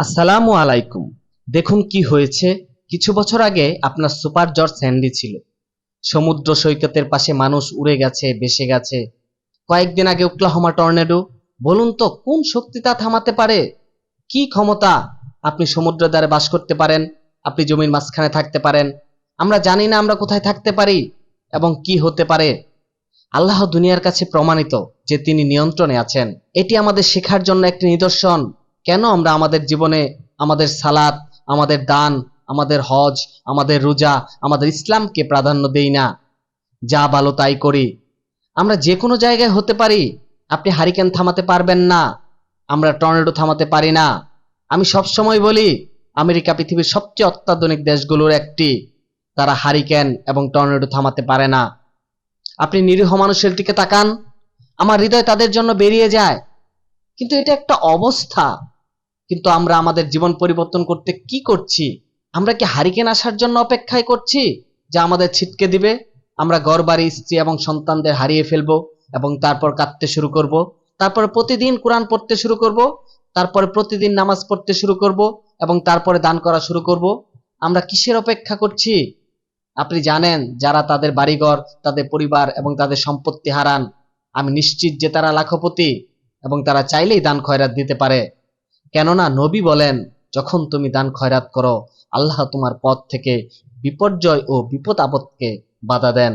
আসসালামু আলাইকুম। দেখুন কি হয়েছে। কিছু বছর আগে আপনার সুপার জর্জ স্যান্ডি ছিল। সমুদ্র সৈকতের পাশে মানুষ উড়ে গেছে বেসে গেছে। কয়েকদিন আগে ওক্লাহোমা টর্নেডো। বলুন তো, কোন শক্তি তা থামাতে পারে? কি ক্ষমতা আপনি সমুদ্রের দ্বারে বাস করতে পারেন? আপনি জমির মাঝখানে থাকতে পারেন। আমরা জানি না আমরা কোথায় থাকতে পারি এবং কি হতে পারে। আল্লাহ দুনিয়ার কাছে প্রমাণিত যে তিনি নিয়ন্ত্রণে আছেন। এটি আমাদের শেখার জন্য একটি নিদর্শন। কেন আমরা আমাদের জীবনে আমাদের সালাত, আমাদের দান, আমাদের হজ, আমাদের রোজা, আমাদের ইসলামকে প্রাধান্য দেই না? যা ভালো তাই করি। আমরা যে কোনো জায়গায় হতে পারি। আপনি হারিকেন থামাতে পারবেন না। আমরা টর্নেডো থামাতে পারি না। আমি সব সময় বলি, আমেরিকা পৃথিবীর সবচেয়ে অত্যাধুনিক দেশগুলোর একটি। তারা হারিকেন এবং টর্নেডো থামাতে পারে না। আপনি নিরীহ মানুষের দিকে তাকান। আমার হৃদয় তাদের জন্য বেরিয়ে যায়। কিন্তু এটা একটা অবস্থা। কিন্তু আমরা আমাদের জীবন পরিবর্তন করতে কি করছি? আমরা কি হারিকেন আসার জন্য অপেক্ষায় করছি? যা আমাদের ছিটকে দিবে। আমরা ঘর, বাড়ি, স্ত্রী এবং সন্তানদের হারিয়ে ফেলব এবং তারপর কাঁদতে শুরু করব। তারপর প্রতিদিন কোরআন পড়তে শুরু করব। তারপরে প্রতিদিন নামাজ পড়তে শুরু করব এবং তারপরে দান করা শুরু করব। আমরা কিসের অপেক্ষা করছি? আপনি জানেন, যারা তাদের বাড়িঘর, তাদের পরিবার এবং তাদের সম্পত্তি হারান, আমি নিশ্চিত যে তারা লাখপতি এবং তারা চাইলেই দান খয়রাত দিতে পারে। কেননা নবী বলেন, যখন তুমি দান খয়রাত করো, আল্লাহ তোমার পথ থেকে বিপর্যয় ও বিপদ আপদকে বাধা দেন।